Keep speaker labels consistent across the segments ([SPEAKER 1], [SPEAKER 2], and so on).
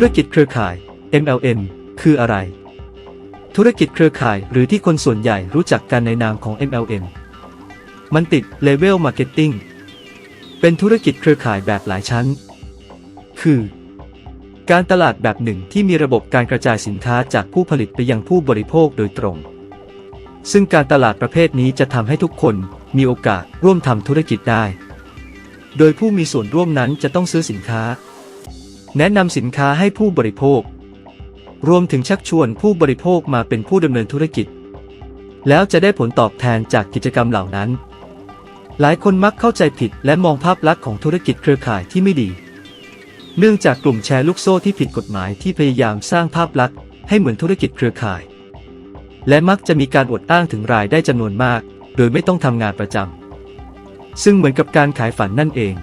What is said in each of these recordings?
[SPEAKER 1] ธุรกิจเครือข่าย MLM คืออะไร ธุรกิจเครือข่ายหรือที่คนส่วนใหญ่รู้จักกันในนามของ MLM มันติด Level Marketing เป็นธุรกิจเครือข่ายแบบหลายชั้น คือ การตลาดแบบหนึ่งที่มีระบบการกระจายสินค้าจากผู้ผลิตไปยังผู้บริโภคโดยตรง ซึ่งการตลาดประเภทนี้จะทำให้ทุกคนมีโอกาสร่วมทำธุรกิจได้ โดยผู้มีส่วนร่วมนั้นจะต้องซื้อสินค้า แนะนำสินค้าให้ผู้บริโภค รวมถึงชักชวนผู้บริโภคมาเป็นผู้ดำเนินธุรกิจ แล้วจะได้ผลตอบแทนจากกิจกรรมเหล่านั้น หลายคนมักเข้าใจผิดและมองภาพลักษณ์ของธุรกิจเครือข่ายที่ไม่ดี เนื่องจากกลุ่มแชร์ลูกโซ่ที่ผิดกฎหมายที่พยายามสร้างภาพลักษณ์ให้เหมือนธุรกิจเครือข่าย และมักจะมีการอวดอ้างถึงรายได้จำนวนมาก โดยไม่ต้องทำงานประจำซึ่งเหมือนกับการขายฝันนั่นเอง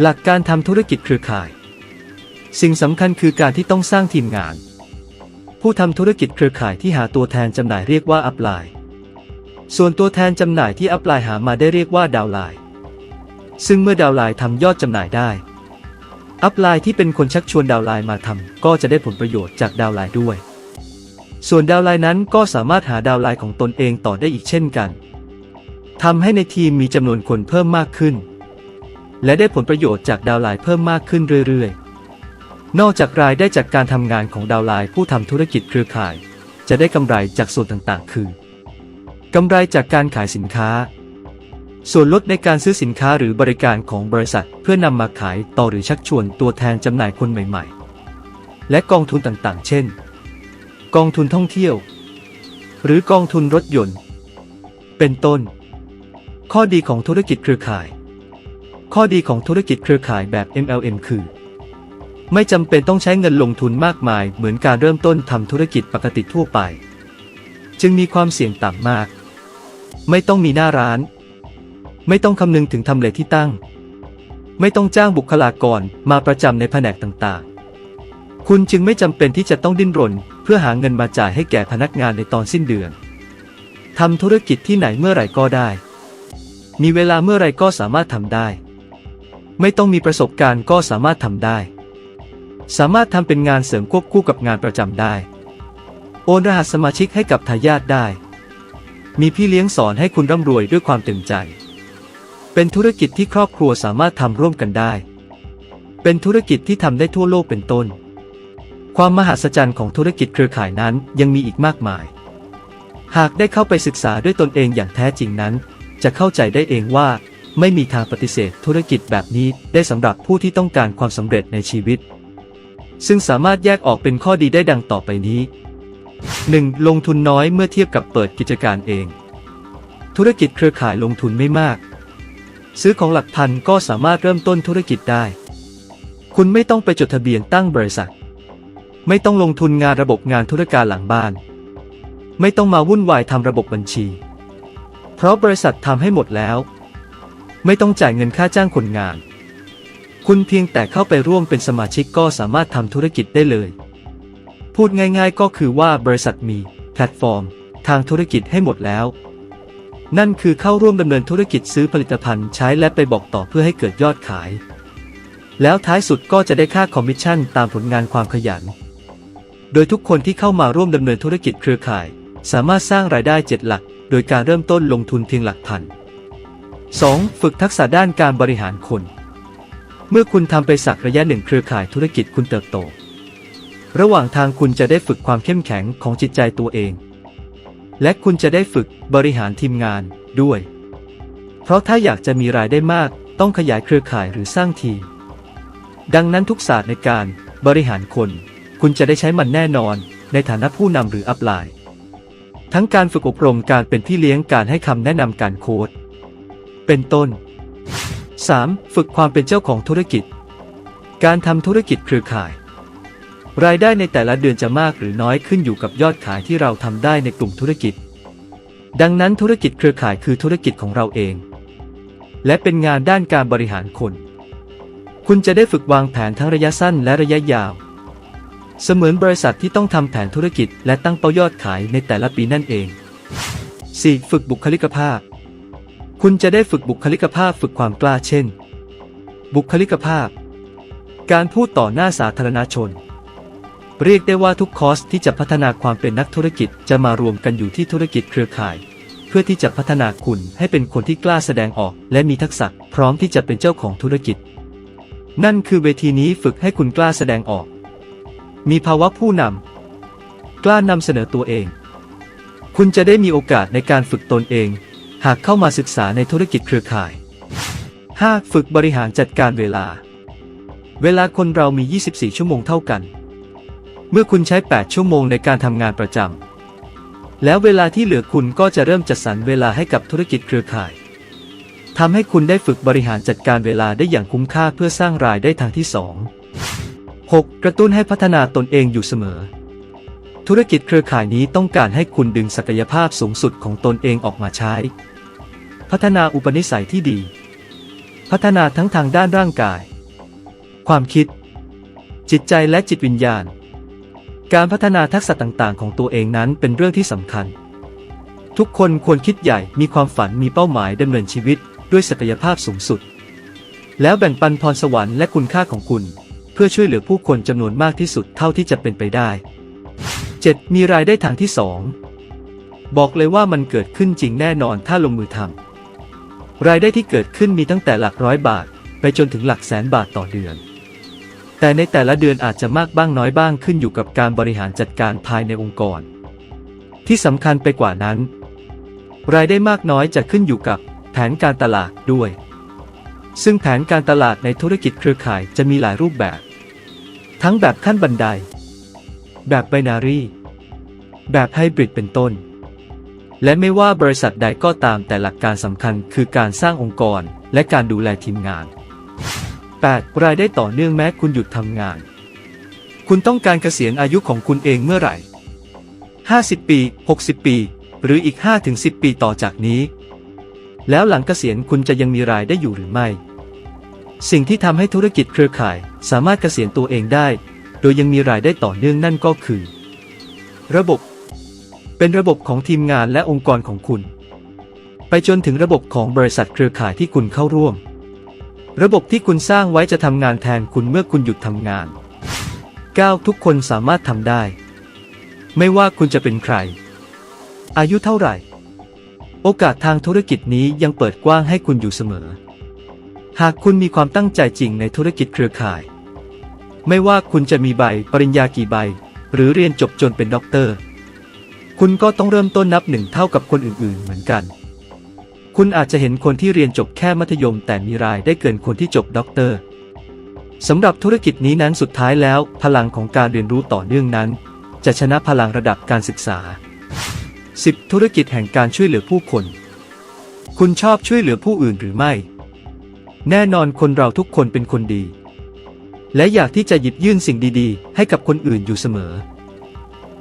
[SPEAKER 1] หลักการทำธุรกิจเครือข่าย สิ่งสำคัญคือการที่ต้องสร้างทีมงาน ผู้ทำธุรกิจเครือข่ายที่หาตัวแทนจำหน่ายเรียกว่าอัพไลน์ส่วนตัวแทนจำหน่ายที่อัพไลน์หามาได้เรียกว่าดาวไลน์ซึ่งเมื่อดาวไลน์ทำยอดจำหน่ายได้ อัพไลน์ที่เป็นคนชักชวนดาวไลน์มาทำก็จะได้ผลประโยชน์จากดาวไลน์ด้วย ส่วนดาวไลน์นั้นก็สามารถหาดาวไลน์ของตนเองต่อได้อีกเช่นกันทำให้ในทีมมีจำนวนคนเพิ่มมากขึ้น และได้ผลประโยชน์จากดาวไลน์เพิ่มมากขึ้นเรื่อยๆ นอกจากรายได้จากการทำงานของดาวไลน์ผู้ทำธุรกิจเครือข่าย จะได้กำไรจากส่วนต่างๆ คือกำไรจากการขายสินค้า ส่วนลดในการซื้อสินค้าหรือบริการของบริษัทเพื่อนำมาขายต่อหรือชักชวนตัวแทนจำหน่ายคนใหม่ ๆ และกองทุนต่างๆ เช่น กองทุนท่องเที่ยว หรือกองทุนรถยนต์ เป็นต้น ข้อดีของธุรกิจเครือข่าย ข้อดีของธุรกิจเครือข่ายแบบ MLM คือ ไม่จำเป็นต้องใช้เงินลงทุนมากมายเหมือนการเริ่มต้นทำธุรกิจปกติทั่วไป จึงมีความเสี่ยงต่ำมาก ไม่ต้องมีหน้าร้าน ไม่ต้องคำนึงถึงทำเลที่ตั้ง ไม่ต้องจ้างบุคลากรมาประจำในแผนกต่างๆ คุณจึงไม่จำเป็นที่จะต้องดิ้นรน เพื่อหาเงินมาจ่ายให้แก่พนักงานในตอนสิ้นเดือนทำธุรกิจที่ไหนเมื่อไหร่ก็ได้ มีเวลาเมื่อไหร่ก็สามารถทำได้ ไม่ต้องมีประสบการณ์ก็สามารถทำได้ สามารถทำเป็นงานเสริมควบคู่กับงานประจำได้ โอนรหัสสมาชิกให้กับทายาทได้ มีพี่เลี้ยงสอนให้คุณร่ำรวยด้วยความเต็มใจ เป็นธุรกิจที่ครอบครัวสามารถทำร่วมกันได้ เป็นธุรกิจที่ทำได้ทั่วโลกเป็นต้น ความมหัศจรรย์ของธุรกิจเครือข่ายนั้นยังมีอีกมากมาย หากได้เข้าไปศึกษาด้วยตนเองอย่างแท้จริงนั้น จะเข้าใจได้เองว่าไม่มีทางปฏิเสธธุรกิจแบบนี้ได้สำหรับผู้ที่ต้องการความสำเร็จในชีวิต ซึ่งสามารถแยกออกเป็นข้อดีได้ดังต่อไปนี้ 1. ลงทุนน้อยเมื่อเทียบกับเปิดกิจการเอง ธุรกิจเครือข่ายลงทุนไม่มาก ซื้อของหลักพันก็สามารถเริ่มต้นธุรกิจได้ คุณไม่ต้องไปจดทะเบียนตั้งบริษัท ไม่ต้องลงทุนงานระบบงานธุรการหลังบ้าน ไม่ต้องมาวุ่นวายทำระบบบัญชี เพราะบริษัททำให้หมดแล้ว ไม่ต้องจ่ายเงินค่าจ้างคนงาน คุณเพียงแต่เข้าไปร่วมเป็นสมาชิกก็สามารถทำธุรกิจได้เลย พูดง่ายๆก็คือว่าบริษัทมีแพลตฟอร์ม ทางธุรกิจให้หมดแล้ว นั่นคือเข้าร่วมดำเนินธุรกิจซื้อผลิตภัณฑ์ใช้และไปบอกต่อเพื่อให้เกิดยอดขาย แล้วท้ายสุดก็จะได้ค่าคอมมิชชั่นตามผลงานความขยัน โดยทุกคนที่เข้ามาร่วมดำเนินธุรกิจเครือข่าย สามารถสร้างรายได้เจ็ดหลัก โดยการเริ่มต้นลงทุนเพียงหลักพัน 2. ฝึกทักษะด้านการบริหารคน เมื่อคุณทำไปสักระยะหนึ่งเครือข่ายธุรกิจคุณเติบโต ระหว่างทางคุณจะได้ฝึกความเข้มแข็งของจิตใจตัวเอง และคุณจะได้ฝึกบริหารทีมงานด้วย เพราะถ้าอยากจะมีรายได้มาก ต้องขยายเครือข่ายหรือสร้างทีม ดังนั้นทุกศาสตร์ในการบริหารคน คุณจะได้ใช้มันแน่นอนในฐานะผู้นำหรืออัพไลน์ ทั้งการฝึกอบรมการเป็นพี่เลี้ยงการให้คำแนะนำการโค้ด เป็นต้น 3. ฝึกความเป็นเจ้าของธุรกิจ การทำธุรกิจเครือข่าย รายได้ในแต่ละเดือนจะมากหรือน้อยขึ้นอยู่กับยอดขายที่เราทำได้ในกลุ่มธุรกิจ ดังนั้นธุรกิจเครือข่ายคือธุรกิจของเราเอง และเป็นงานด้านการบริหารคน คุณจะได้ฝึกวางแผนทั้งระยะสั้นและระยะยาว เสมือนบริษัทที่ต้องทำแผนธุรกิจและตั้งเป้ายอดขายในแต่ละปีนั่นเอง 4. ฝึกบุคลิกภาพ คุณจะได้ฝึกบุคลิกภาพฝึกความกล้าเช่น บุคลิกภาพ การพูดต่อหน้าสาธารณชน เรียกได้ว่าทุกคอร์สที่จะพัฒนาความเป็นนักธุรกิจจะมารวมกันอยู่ที่ธุรกิจเครือข่าย เพื่อที่จะพัฒนาคุณให้เป็นคนที่กล้าแสดงออก และมีทักษะพร้อมที่จะเป็นเจ้าของธุรกิจ นั่นคือเวทีนี้ฝึกให้คุณกล้าแสดงออก มีภาวะผู้นำกล้านำเสนอตัวเอง คุณจะได้มีโอกาสในการฝึกตนเอง หากเข้ามาศึกษาในธุรกิจเครือข่าย 5. ฝึกบริหารจัดการเวลา เวลาคนเรามี 24 ชั่วโมงเท่ากัน เมื่อคุณใช้ 8 ชั่วโมงในการทำงานประจำ แล้วเวลาที่เหลือคุณก็จะเริ่มจัดสรรเวลาให้กับธุรกิจเครือข่ายทำให้คุณได้ฝึกบริหารจัดการเวลาได้อย่างคุ้มค่าเพื่อสร้างรายได้ทางที่ 2 6. กระตุ้นให้พัฒนาตนเองอยู่เสมอ ธุรกิจเครือข่ายนี้ต้องการให้คุณดึงศักยภาพสูงสุดของตนเองออกมาใช้ พัฒนาอุปนิสัยที่ดี พัฒนาทั้งทางด้านร่างกาย ความคิด จิตใจและจิตวิญญาณ การพัฒนาทักษะต่างๆ ของตัวเองนั้นเป็นเรื่องที่สำคัญ ทุกคนควรคิดใหญ่มีความฝันมีเป้าหมายดำเนินชีวิตด้วยศักยภาพสูงสุด แล้วแบ่งปันพรสวรรค์และคุณค่าของคุณ เพื่อช่วยเหลือผู้คนจำนวนมากที่สุดเท่าที่จะเป็นไปได้ 7. มีรายได้ทางที่ 2 บอกเลยว่ามันเกิดขึ้นจริงแน่นอนถ้าลงมือทำ รายได้ที่เกิดขึ้นมีตั้งแต่หลักร้อยบาท ไปจนถึงหลักแสนบาทต่อเดือน แต่ในแต่ละเดือนอาจจะมากบ้างน้อยบ้างขึ้นอยู่กับการบริหารจัดการภายในองค์กร ที่สำคัญไปกว่านั้น รายได้มากน้อยจะขึ้นอยู่กับแผนการตลาดด้วย ซึ่งแผนการตลาดในธุรกิจเครือข่ายจะมีหลายรูปแบบ ทั้งแบบขั้นบันได แบบไบนารีแบบไฮบริดเป็นต้น และไม่ว่าบริษัทใดก็ตามแต่หลักการสำคัญคือการสร้างองค์กร และการดูแลทีมงาน 8. รายได้ต่อเนื่องแม้คุณหยุดทำงาน คุณต้องการเกษียณอายุของคุณเองเมื่อไหร่ 50 ปี 60 ปี หรืออีก 5-10 ปีต่อจากนี้ แล้วหลังเกษียณคุณจะยังมีรายได้อยู่หรือไม่ สิ่งที่ทำให้ธุรกิจเครือข่ายสามารถเกษียณตัวเองได้ โดยยังมีรายได้ต่อเนื่องนั่นก็คือ ระบบ เป็นระบบของทีมงานและองค์กรของคุณ ไปจนถึงระบบของบริษัทเครือข่ายที่คุณเข้าร่วม ระบบที่คุณสร้างไว้จะทำงานแทนคุณเมื่อคุณหยุดทำงาน 9. ทุกคนสามารถทำได้ ไม่ว่าคุณจะเป็นใคร อายุเท่าไหร่ โอกาสทางธุรกิจนี้ยังเปิดกว้างให้คุณอยู่เสมอ หากคุณมีความตั้งใจจริงในธุรกิจเครือข่าย ไม่ว่าคุณจะมีใบปริญญากี่ใบ หรือเรียนจบจนเป็นด็อกเตอร์ คุณก็ต้องเริ่มต้นนับหนึ่งเท่ากับคนอื่นๆ เหมือนกัน คุณอาจจะเห็นคนที่เรียนจบแค่มัธยม แต่มีรายได้เกินคนที่จบด็อกเตอร์สำหรับธุรกิจนี้นั้นสุดท้ายแล้ว พลังของการเรียนรู้ต่อเนื่องนั้น จะชนะพลังระดับการศึกษา 10. ธุรกิจแห่งการช่วยเหลือผู้คน คุณชอบช่วยเหลือผู้อื่นหรือไม่ แน่นอนคนเราทุกคนเป็นคนดี และอยากที่จะหยิบยื่นสิ่งดีๆ ให้กับคนอื่นอยู่เสมอ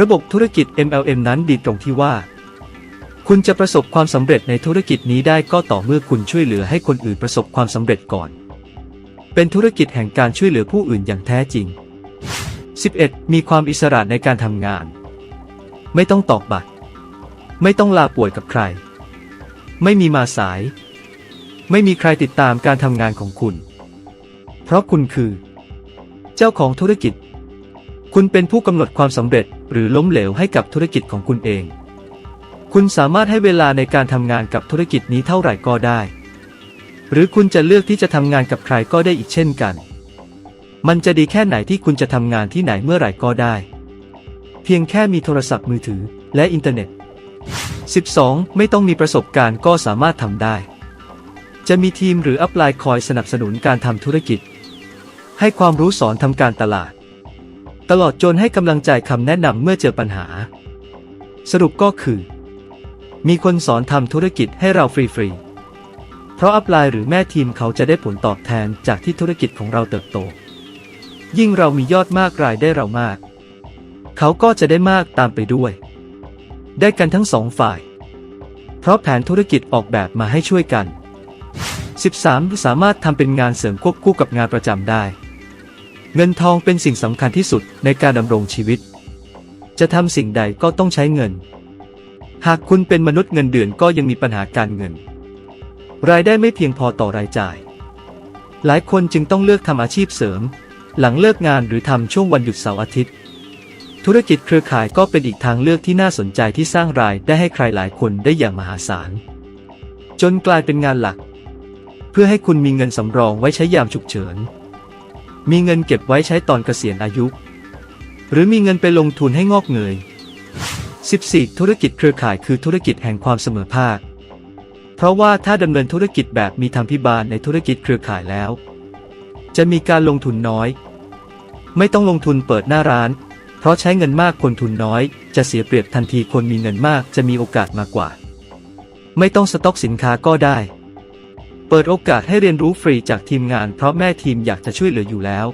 [SPEAKER 1] ระบบธุรกิจ MLM นั้นดีตรงที่ว่า คุณจะประสบความสำเร็จในธุรกิจนี้ได้ก็ต่อเมื่อคุณช่วยเหลือให้คนอื่นประสบความสำเร็จก่อน เป็นธุรกิจแห่งการช่วยเหลือผู้อื่นอย่างแท้จริง 11. มีความอิสระในการทำงาน ไม่ต้องตอกบัตร ไม่ต้องลาป่วยกับใคร ไม่มีมาสาย ไม่มีใครติดตามการทำงานของคุณ เพราะคุณคือ เจ้าของธุรกิจ คุณเป็นผู้กำหนดความสำเร็จหรือล้มเหลวให้กับธุรกิจของคุณเอง คุณสามารถให้เวลาในการทำงานกับธุรกิจนี้เท่าไหร่ก็ได้ หรือคุณจะเลือกที่จะทำงานกับใครก็ได้อีกเช่นกัน มันจะดีแค่ไหนที่คุณจะทำงานที่ไหนเมื่อไหร่ก็ได้ เพียงแค่มีโทรศัพท์มือถือและอินเทอร์เน็ต 12. ไม่ต้องมีประสบการณ์ก็สามารถทำได้ จะมีทีมหรืออัพไลน์คอยสนับสนุนการทำธุรกิจ ให้ความรู้สอนทำการตลาด ตลอดจนให้กำลังใจคำแนะนำเมื่อเจอปัญหา สรุปก็คือ มีคนสอนทำธุรกิจให้เราฟรีๆ เพราะอัพไลน์หรือแม่ทีมเขาจะได้ผลตอบแทนจากที่ธุรกิจของเราเติบโต ยิ่งเรามียอดมากรายได้เรามาก เขาก็จะได้มากตามไปด้วย ได้กันทั้งสองฝ่าย เพราะแผนธุรกิจออกแบบมาให้ช่วยกัน 13. สามารถทำเป็นงานเสริมควบคู่กับงานประจำได้ เงินทองเป็นสิ่งสำคัญที่สุดในการดำรงชีวิต จะทำสิ่งใดก็ต้องใช้เงิน หากคุณเป็นมนุษย์เงินเดือนก็ยังมีปัญหาการเงิน รายได้ไม่เพียงพอต่อรายจ่าย หลายคนจึงต้องเลือกทำอาชีพเสริม หลังเลิกงานหรือทำช่วงวันหยุดเสาร์อาทิตย์ ธุรกิจเครือข่ายก็เป็นอีกทางเลือกที่น่าสนใจที่สร้างรายได้ให้ใครหลายคนได้อย่างมหาศาล จนกลายเป็นงานหลัก เพื่อให้คุณมีเงินสำรองไว้ใช้ยามฉุกเฉิน มีเงินเก็บไว้ใช้ตอนเกษียณอายุ หรือมีเงินไปลงทุนให้งอกเงย 14. ธุรกิจเครือข่ายคือธุรกิจแห่งความเสมอภาค เพราะว่าถ้าดำเนินธุรกิจแบบมีธรรมพิบาลในธุรกิจเครือข่ายแล้ว จะมีการลงทุนน้อย ไม่ต้องลงทุนเปิดหน้าร้าน เพราะใช้เงินมากคนทุนน้อย จะเสียเปรียบทันทีคนมีเงินมากจะมีโอกาสมากกว่า ไม่ต้องสต็อกสินค้าก็ได้ เปิดโอกาสให้เรียนรู้ฟรีจากทีมงานเพราะแม่ทีมอยากจะช่วยเหลืออยู่แล้ว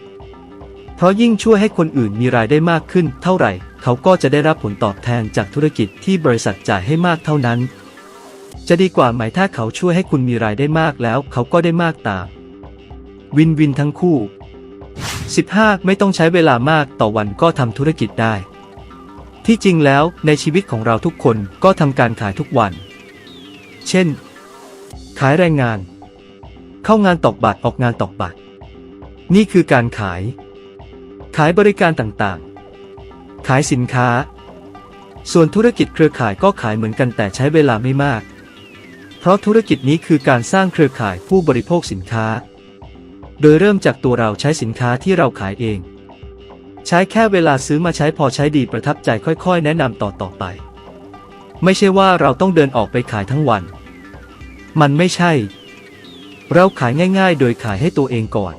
[SPEAKER 1] เพราะยิ่งช่วยให้คนอื่นมีรายได้มากขึ้นเท่าไหร่ เขาก็จะได้รับผลตอบแทนจากธุรกิจที่บริษัทจ่ายให้มากเท่านั้น จะดีกว่าไหมถ้าเขาช่วยให้คุณมีรายได้มากแล้ว เขาก็ได้มากตามวินวินทั้งคู่ 15 ไม่ต้องใช้เวลามากต่อวันก็ทำธุรกิจได้ ที่จริงแล้วในชีวิตของเราทุกคนก็ทำการขายทุกวัน เช่น ขายแรงงาน เข้างานตอกบัตรออกงานตอกบัตร นี่คือการขาย ขายบริการต่างๆ ขายสินค้า ส่วนธุรกิจเครือข่ายก็ขายเหมือนกันแต่ใช้เวลาไม่มาก เพราะธุรกิจนี้คือการสร้างเครือข่ายผู้บริโภคสินค้า โดยเริ่มจากตัวเราใช้สินค้าที่เราขายเอง ใช้แค่เวลาซื้อมาใช้พอใช้ดีประทับใจค่อยๆ แนะนำต่อๆไป ไม่ใช่ว่าเราต้องเดินออกไปขายทั้งวัน มันไม่ใช่ เราขายง่ายๆ โดยขายให้ตัวเองก่อน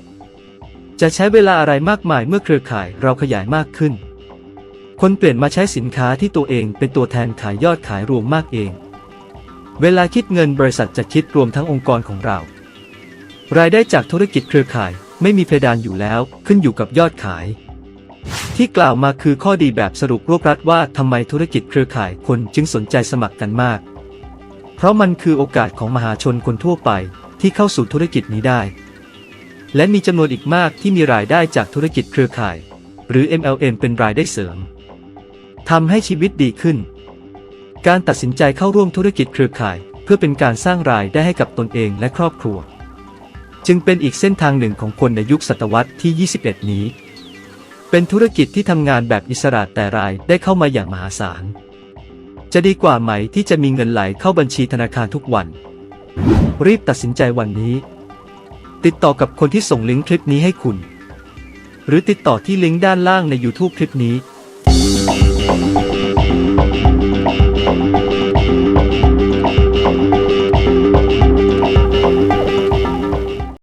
[SPEAKER 1] จะใช้เวลาอะไรมากมายเมื่อเครือข่ายเราขยายมากขึ้น คนเปลี่ยนมาใช้สินค้าที่ตัวเองเป็นตัวแทนขายยอดขายรวมมากเอง เวลาคิดเงินบริษัทจะคิดรวมทั้งองค์กรของเรา รายได้จากธุรกิจเครือข่ายไม่มีเพดานอยู่แล้วขึ้นอยู่กับยอดขาย ที่กล่าวมาคือข้อดีแบบสรุปรวบรัดว่าทำไมธุรกิจเครือข่ายคนจึงสนใจสมัครกันมาก เพราะมันคือโอกาสของมหาชนคนทั่วไปที่เข้าสู่ธุรกิจนี้ได้ และมีจำนวนอีกมากที่มีรายได้จากธุรกิจเครือข่าย หรือ MLM เป็นรายได้เสริมทำให้ชีวิตดีขึ้น การตัดสินใจเข้าร่วมธุรกิจเครือข่าย เพื่อเป็นการสร้างรายได้ให้กับตนเองและครอบครัว จึงเป็นอีกเส้นทางหนึ่งของคนในยุคศตวรรษที่ 21 นี้ เป็นธุรกิจที่ทำงานแบบอิสระแต่รายได้เข้ามาอย่างมหาศาล จะดีกว่าไหมที่จะมีเงินไหลเข้าบัญชีธนาคารทุกวัน รีบตัดสินใจวันนี้ ติดต่อกับคนที่ส่งลิงก์คลิปนี้ให้คุณ หรือติดต่อที่ลิงก์ด้านล่างใน YouTube คลิปนี้